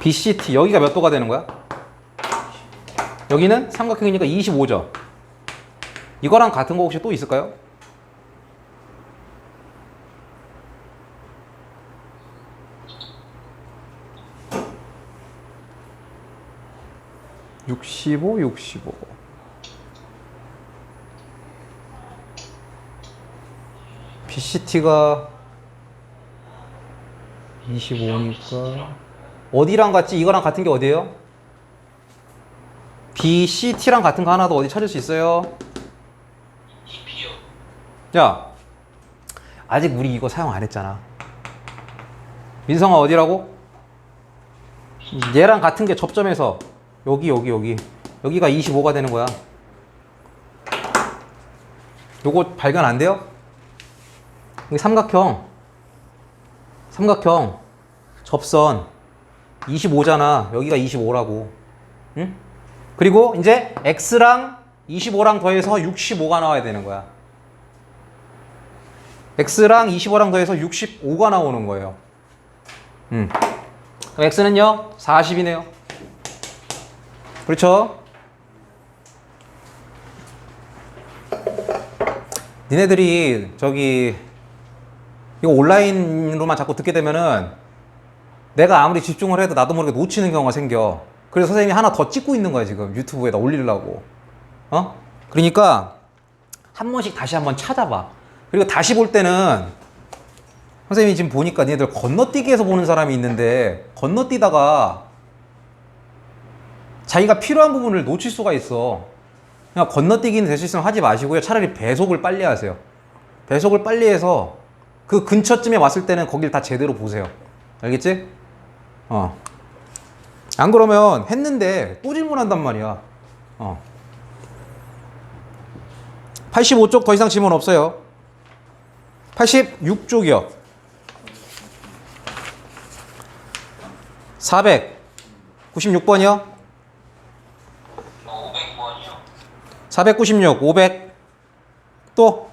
BCT 여기가 몇 도가 되는 거야? 여기는 삼각형이니까 25죠. 이거랑 같은 거 혹시 또 있을까요? (65) (65) BCT가 25니까 어디랑 같지? 이거랑 같은 게 어디예요? BCT랑 같은 거 하나 더 어디 찾을 수 있어요? 야, 아직 우리 이거 사용 안 했잖아. 민성아 어디라고? 얘랑 같은 게 접점에서 여기 여기 여기 여기가 25가 되는 거야. 요거 발견 안 돼요? 삼각형 삼각형 접선 25잖아. 여기가 25라고. 응? 그리고 이제 x랑 25랑 더해서 65가 나와야 되는 거야. x랑 25랑 더해서 65가 나오는 거예요. 음. 그럼 x는요? 40이네요. 그렇죠? 니네들이 저기 이거 온라인으로만 자꾸 듣게 되면은 내가 아무리 집중을 해도 나도 모르게 놓치는 경우가 생겨. 그래서 선생님이 하나 더 찍고 있는 거야 지금 유튜브에다 올리려고. 어? 그러니까 한 번씩 다시 한번 찾아봐. 그리고 다시 볼 때는 선생님이 지금 보니까 니네들 건너뛰기에서 보는 사람이 있는데 건너뛰다가 자기가 필요한 부분을 놓칠 수가 있어. 그냥 건너뛰기는 될 수 있으면 하지 마시고요. 차라리 배속을 빨리 하세요. 배속을 빨리 해서 그 근처쯤에 왔을 때는 거길 다 제대로 보세요. 알겠지? 어. 안 그러면 했는데 또 질문한단 말이야. 어. 85쪽 더 이상 질문 없어요. 86쪽이요. 496번이요. 500번이요. 496, 500. 또